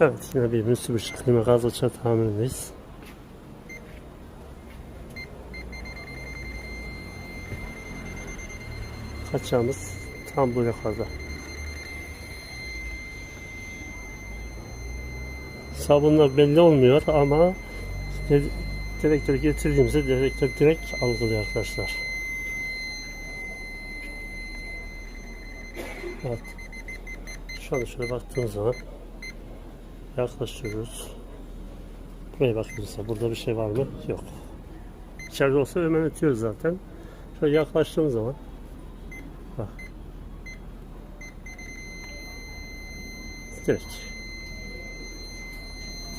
Evet yine bir Mitsubishi klima gaz açar tamirindeyiz. Kaçağımız tam bu yukarıda. Sabunlar belli olmuyor ama direktörü getirdiğimizde direktör direkt algılıyor arkadaşlar. Evet. Şu anda şöyle baktığımız zaman yaklaşıyoruz. Buraya bakıyoruz. Burada bir şey var mı? Yok. İçeride olsa hemen ötüyoruz zaten. Şöyle yaklaştığımız zaman bak. Direkt.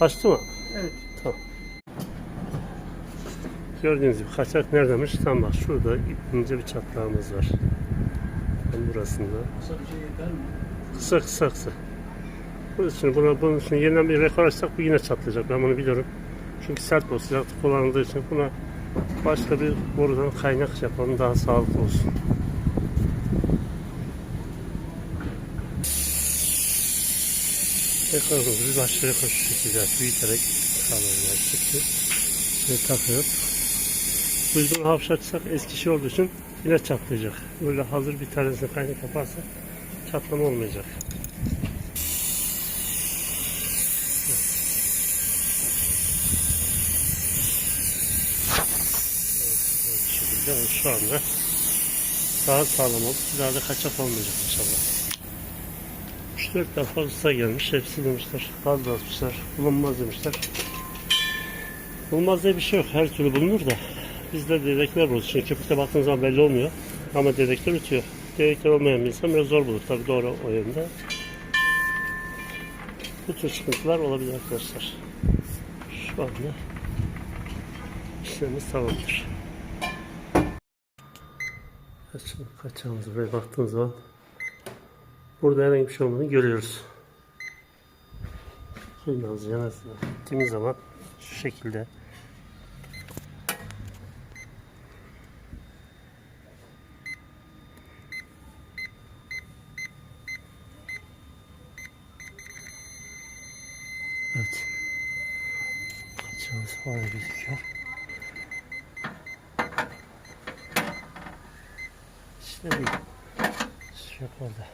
Açtı mı? Evet. Tamam. Gördüğünüz gibi kaçak neredeymiş? Tam bak şurada ince bir çatlağımız var. Tam burasında. Kısa bir şey yeter mi? Kısa kısa kısa. Bunun buna, bunun için yeniden bir rekor açsak bu yine çatlayacak. Ben bunu biliyorum. Çünkü sert bu sıcaklık kullanıldığı için buna başka bir borudan kaynak yapalım daha sağlıklı olsun. Rekorumuzu bir başka rekor şu şekilde büyüterek sağlamaya çıktı. Şöyle takıp biz bunu hafifletsak eski şey olduğu için yine çatlayacak. Böyle hazır bir tanesine kaynak yaparsak çatlama olmayacak. Bu şekilde yani şu anda daha sağlam oldu. Bir daha da kaçak olmayacak inşallah. 3-4 defa usta gelmiş. Hepsi demişler. Fazla atmışlar. Bulunmaz demişler. Bulunmaz diye bir şey yok. Her türlü bulunur da. Bizde dedektör bulur. Çünkü köpükte baktığınız zaman belli olmuyor. Ama dedektör ötüyor. Dedektör olmayan bir insan biraz zor bulur. Tabii doğru o yönde. Bu tür sıkıntılar olabilir arkadaşlar. Şu anda işlemimiz tamamdır. Şimdi kaçağımızı böyle baktığımız zaman burada herhangi bir şey olmadığını görüyoruz. Kıymamızı yanasına gittiğimiz zaman şu şekilde Evet. Kaçağımız var gözüküyor. сліди. Що правда.